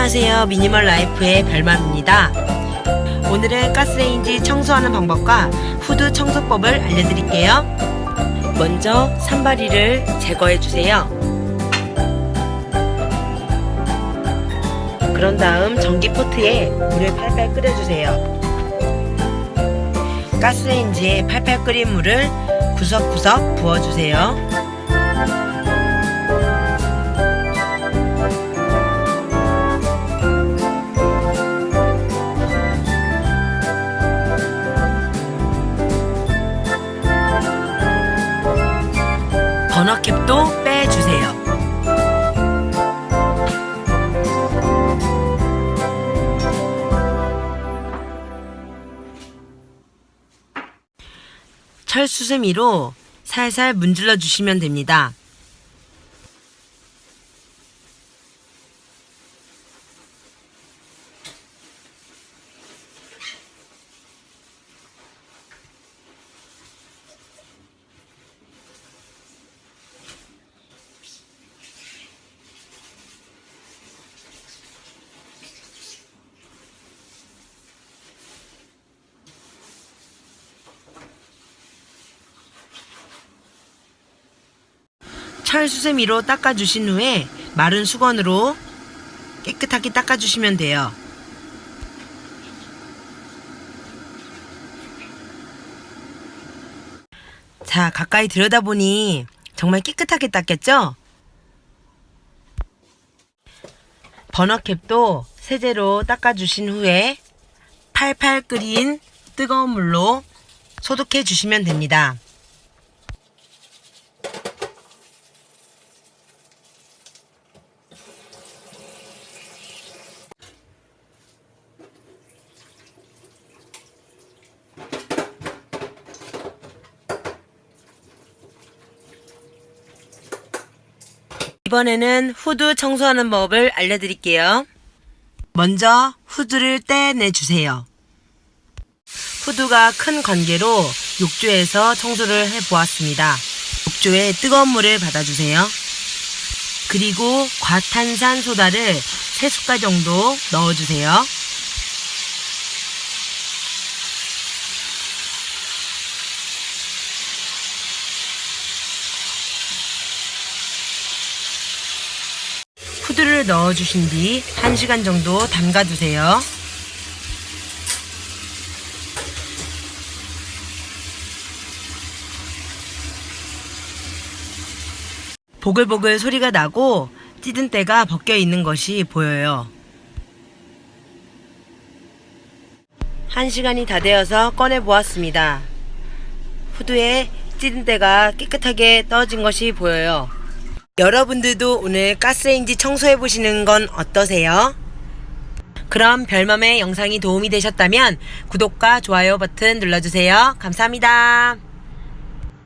안녕하세요. 미니멀 라이프의 별맘입니다. 오늘은 가스레인지 청소하는 방법과 후드 청소법을 알려드릴게요. 먼저 산발이를 제거해 주세요. 그런 다음 전기 포트에 물을 팔팔 끓여주세요. 가스레인지에 팔팔 끓인 물을 구석구석 부어주세요. 버너캡도 빼주세요. 철수세미로 살살 문질러 주시면 됩니다. 철수세미로 닦아주신 후에 마른 수건으로 깨끗하게 닦아주시면 돼요. 자, 가까이 들여다보니 정말 깨끗하게 닦였죠? 버너캡도 세제로 닦아주신 후에 팔팔 끓인 뜨거운 물로 소독해 주시면 됩니다. 이번에는 후드 청소하는 법을 알려드릴게요. 먼저 후드를 떼내 주세요. 후드가 큰 관계로 욕조에서 청소를 해 보았습니다. 욕조에 뜨거운 물을 받아주세요. 그리고 과탄산 소다를 3숟갈 정도 넣어주세요. 후드를 넣어주신 뒤 1시간 정도 담가두세요. 보글보글 소리가 나고 찌든 때가 벗겨 있는 것이 보여요. 1시간이 다 되어서 꺼내 보았습니다. 후드에 찌든 때가 깨끗하게 떨어진 것이 보여요. 여러분들도 오늘 가스레인지 청소해 보시는 건 어떠세요? 그럼 별맘의 영상이 도움이 되셨다면 구독과 좋아요 버튼 눌러주세요. 감사합니다.